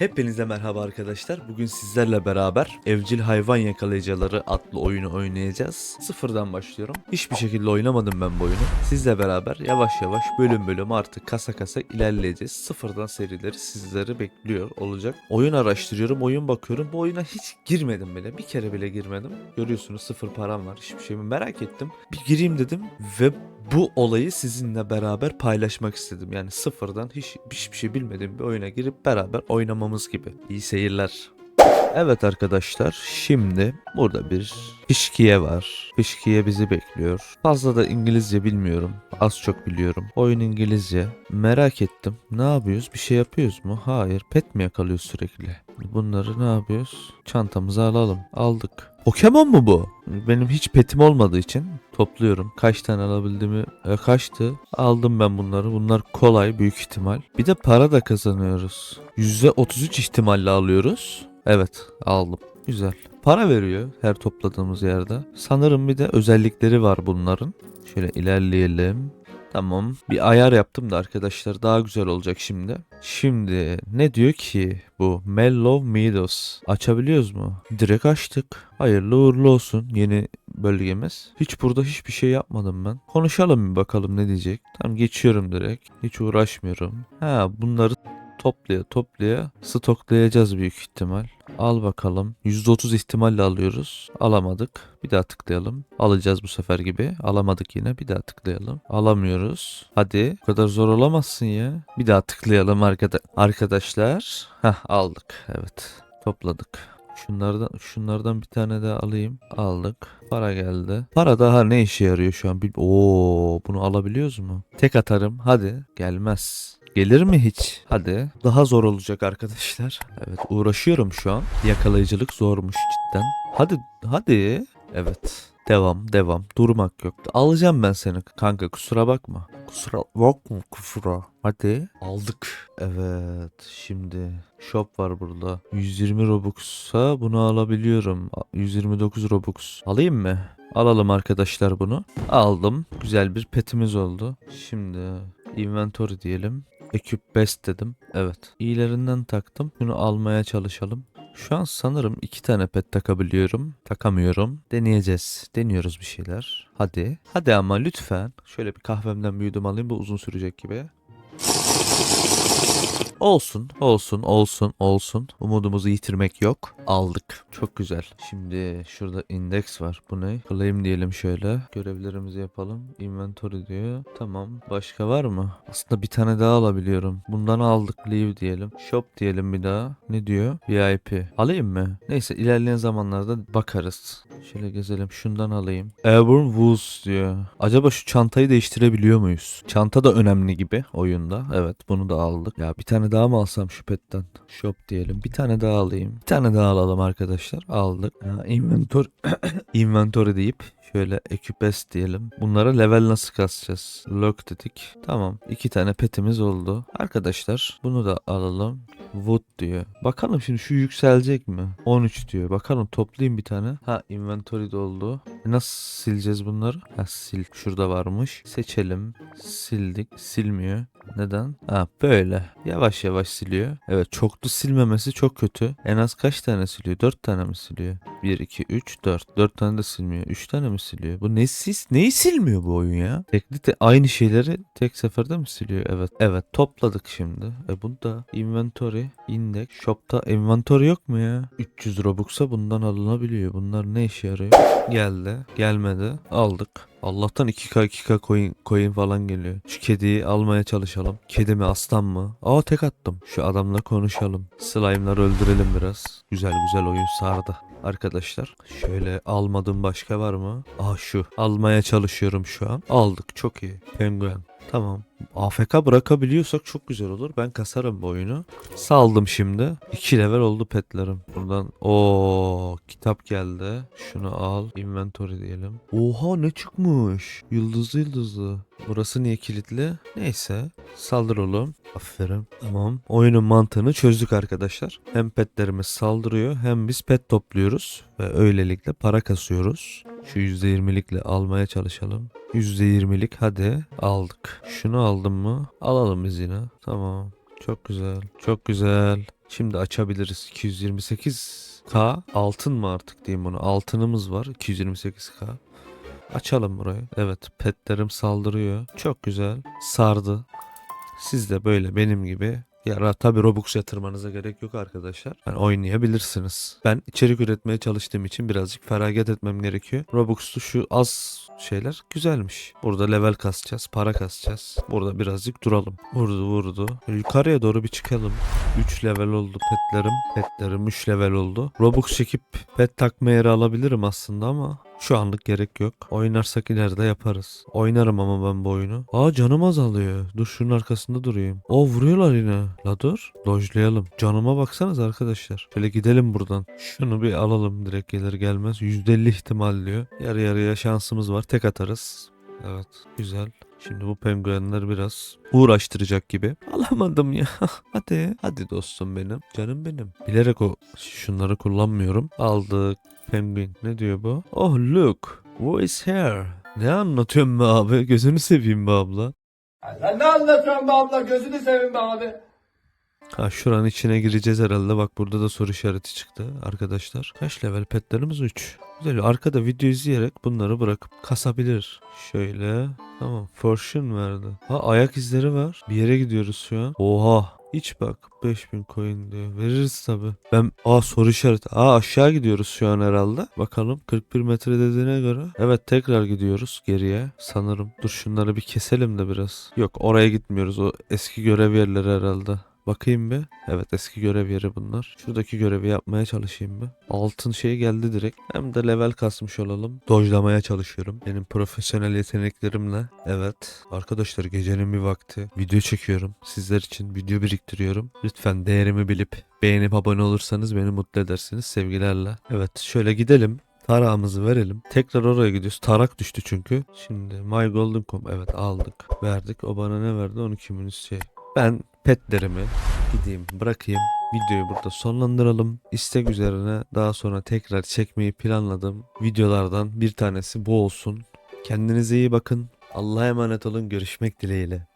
Hepinize merhaba arkadaşlar. Bugün sizlerle beraber Evcil Hayvan Yakalayıcıları adlı oyunu oynayacağız. Sıfırdan başlıyorum. Hiçbir şekilde oynamadım ben bu oyunu. Sizle beraber yavaş yavaş bölüm bölüm artık kasa kasa ilerleyeceğiz. Sıfırdan serileri sizleri bekliyor olacak. Oyun araştırıyorum, oyun bakıyorum. Bu oyuna hiç girmedim bile. Bir kere bile girmedim. Görüyorsunuz sıfır param var. Hiçbir şeyimi merak ettim. Bir gireyim dedim ve bu olayı sizinle beraber paylaşmak istedim. Yani sıfırdan hiç hiçbir şey bilmediğim bir oyuna girip beraber oynamamız gibi. İyi seyirler. Evet arkadaşlar şimdi burada bir fişkiye var. Fişkiye bizi bekliyor. Fazla da İngilizce bilmiyorum. Az çok biliyorum. Oyun İngilizce. Merak ettim. Ne yapıyoruz? Bir şey yapıyoruz mu? Hayır. Pet mi yakalıyoruz sürekli? Bunları ne yapıyoruz? Çantamıza alalım. Aldık. Pokemon mu bu? Benim hiç petim olmadığı için topluyorum. Kaç tane alabildiğimi e, kaçtı. Aldım ben bunları. Bunlar kolay büyük ihtimal. Bir de para da kazanıyoruz. %33 ihtimalle alıyoruz. Evet aldım. Güzel. Para veriyor her topladığımız yerde. Sanırım bir de özellikleri var bunların. Şöyle ilerleyelim. Tamam. Bir ayar yaptım da arkadaşlar daha güzel olacak şimdi. Şimdi ne diyor ki bu Mellow Meadows? Açabiliyoruz mu? Direkt açtık. Hayırlı uğurlu olsun yeni bölgemiz. Hiç burada hiçbir şey yapmadım ben. Konuşalım bir bakalım ne diyecek. Tamam geçiyorum direkt. Hiç uğraşmıyorum. Ha bunları toplaya toplaya stoklayacağız büyük ihtimal. Al bakalım. %30 ihtimalle alıyoruz. Alamadık. Bir daha tıklayalım. Alacağız bu sefer gibi. Alamadık yine. Bir daha tıklayalım. Alamıyoruz. Hadi. Bu kadar zor olamazsın ya. Bir daha tıklayalım arkada arkadaşlar. Hah aldık. Evet. Topladık. Şunlardan şunlardan bir tane daha alayım. Aldık. Para geldi. Para daha ne işe yarıyor şu an? Oo, bunu alabiliyoruz mu? Tek atarım. Hadi. Gelmez. Gelir mi hiç? Hadi. Daha zor olacak arkadaşlar. Evet uğraşıyorum şu an. Yakalayıcılık zormuş cidden. Hadi hadi. Evet. Devam devam. Durmak yok. Alacağım ben seni kanka kusura bakma. Kusura yok mu kusura? Hadi. Aldık. Evet şimdi shop var burada. 120 Robux'a bunu alabiliyorum. 129 Robux. Alayım mı? Alalım arkadaşlar bunu. Aldım. Güzel bir petimiz oldu. Şimdi inventory diyelim. Ekip best dedim. Evet. İyilerinden taktım. Bunu almaya çalışalım. Şu an sanırım iki tane pet takabiliyorum. Takamıyorum. Deneyeceğiz. Deniyoruz bir şeyler. Hadi. Hadi ama lütfen. Şöyle bir kahvemden bir yudum alayım. Bu uzun sürecek gibi. Olsun, olsun, olsun, olsun. Umudumuzu yitirmek yok. Aldık. Çok güzel. Şimdi şurada index var. Bu ne? Claim diyelim şöyle. Görevlerimizi yapalım. Inventory diyor. Tamam. Başka var mı? Aslında bir tane daha alabiliyorum. Bundan aldık. Leave diyelim. Shop diyelim bir daha. Ne diyor? VIP. Alayım mı? Neyse ilerleyen zamanlarda bakarız. Şöyle gezelim. Şundan alayım. Airborne Woods diyor. Acaba şu çantayı değiştirebiliyor muyuz? Çanta da önemli gibi oyunda. Evet bunu da aldık. Ya bir tane daha mı alsam şu petten? Shop diyelim. Bir tane daha alayım. Bir tane daha alalım arkadaşlar. Aldık. Ya, inventory, inventory deyip Şöyle ekipes diyelim. Bunlara level nasıl kasacağız? Lock dedik. Tamam. iki tane petimiz oldu. Arkadaşlar bunu da alalım. Wood diyor. Bakalım şimdi şu yükselecek mi? 13 diyor. Bakalım toplayayım bir tane. Ha inventory doldu. E nasıl sileceğiz bunları? Ha sil. Şurada varmış. Seçelim. Sildik. Silmiyor. Neden? Ha böyle. Yavaş yavaş siliyor. Evet çoklu silmemesi çok kötü. En az kaç tane siliyor? 4 tane mi siliyor? 1, 2, 3, 4. 4 tane de silmiyor. 3 tane mi siliyor? Bu ne sis? Neyi silmiyor bu oyun ya? Tekli de aynı şeyleri tek seferde mi siliyor? Evet. Evet topladık şimdi. E bunda inventory, index, shop'ta inventory yok mu ya? 300 Robux'a bundan alınabiliyor. Bunlar ne işe yarıyor? Geldi. Gelmedi. Aldık. Allah'tan 2K 2K coin, coin falan geliyor. Şu kediyi almaya çalışalım. Kedi mi aslan mı? Aa tek attım. Şu adamla konuşalım. Slime'ları öldürelim biraz. Güzel güzel oyun sardı. Arkadaşlar şöyle almadığım başka var mı? Aa şu. Almaya çalışıyorum şu an. Aldık çok iyi. Penguen. Tamam. AFK bırakabiliyorsak çok güzel olur. Ben kasarım bu oyunu. Saldım şimdi. 2 level oldu petlerim. Buradan o kitap geldi. Şunu al. Inventory diyelim. Oha ne çıkmış? Yıldızlı yıldızlı. Burası niye kilitli? Neyse. Saldır oğlum. Aferin. Tamam. Oyunun mantığını çözdük arkadaşlar. Hem petlerimiz saldırıyor hem biz pet topluyoruz. Ve öylelikle para kasıyoruz. Şu %20'likle almaya çalışalım. %20'lik hadi aldık. Şunu aldım mı? Alalım biz yine. Tamam. Çok güzel. Çok güzel. Şimdi açabiliriz. 228k altın mı artık diyeyim bunu. Altınımız var 228k. Açalım burayı. Evet petlerim saldırıyor. Çok güzel. Sardı. Siz de böyle benim gibi ya tabi Robux yatırmanıza gerek yok arkadaşlar. Yani oynayabilirsiniz. Ben içerik üretmeye çalıştığım için birazcık feragat etmem gerekiyor. Robux'lu şu az şeyler güzelmiş. Burada level kasacağız, para kasacağız. Burada birazcık duralım. Vurdu vurdu. Yukarıya doğru bir çıkalım. 3 level oldu petlerim. Petlerim 3 level oldu. Robux çekip pet takma yeri alabilirim aslında ama şu anlık gerek yok. Oynarsak ileride yaparız. Oynarım ama ben bu oyunu. Aa canım azalıyor. Dur şunun arkasında durayım. O vuruyorlar yine. La dur. Dojlayalım. Canıma baksanız arkadaşlar. Şöyle gidelim buradan. Şunu bir alalım direkt gelir gelmez. %50 ihtimal diyor. Yarı yarıya şansımız var. Tek atarız. Evet güzel. Şimdi bu penguenler biraz uğraştıracak gibi. Alamadım ya. hadi. Hadi dostum benim. Canım benim. Bilerek o şunları kullanmıyorum. Aldık. Penguin. Ne diyor bu? Oh look. Who is here? Ne anlatıyorsun be abi? Gözünü seveyim be abla. Sen ne anlatıyorsun be abla gözünü seveyim be abi. Ha şuranın içine gireceğiz herhalde. Bak burada da soru işareti çıktı arkadaşlar. Kaç level petlerimiz 3. Güzel. Arkada video izleyerek bunları bırakıp kasabilir. Şöyle. Tamam. Fortune verdi. Ha ayak izleri var. Bir yere gidiyoruz şu an. Oha. Hiç bak 5000 coin diyor. Veririz tabi. Ben aa soru işareti. Aa aşağı gidiyoruz şu an herhalde. Bakalım 41 metre dediğine göre. Evet tekrar gidiyoruz geriye sanırım. Dur şunları bir keselim de biraz. Yok oraya gitmiyoruz. O eski görev yerleri herhalde. Bakayım bir. Evet eski görev yeri bunlar. Şuradaki görevi yapmaya çalışayım bir. Altın şey geldi direkt. Hem de level kasmış olalım. Dojlamaya çalışıyorum. Benim profesyonel yeteneklerimle. Evet. Arkadaşlar gecenin bir vakti. Video çekiyorum. Sizler için video biriktiriyorum. Lütfen değerimi bilip beğenip abone olursanız beni mutlu edersiniz. Sevgilerle. Evet şöyle gidelim. Tarağımızı verelim. Tekrar oraya gidiyoruz. Tarak düştü çünkü. Şimdi My Golden Com evet aldık. Verdik. O bana ne verdi? 12 minus şey. Ben petlerimi gideyim bırakayım. Videoyu burada sonlandıralım. İstek üzerine daha sonra tekrar çekmeyi planladığım videolardan bir tanesi bu olsun. Kendinize iyi bakın. Allah'a emanet olun. Görüşmek dileğiyle.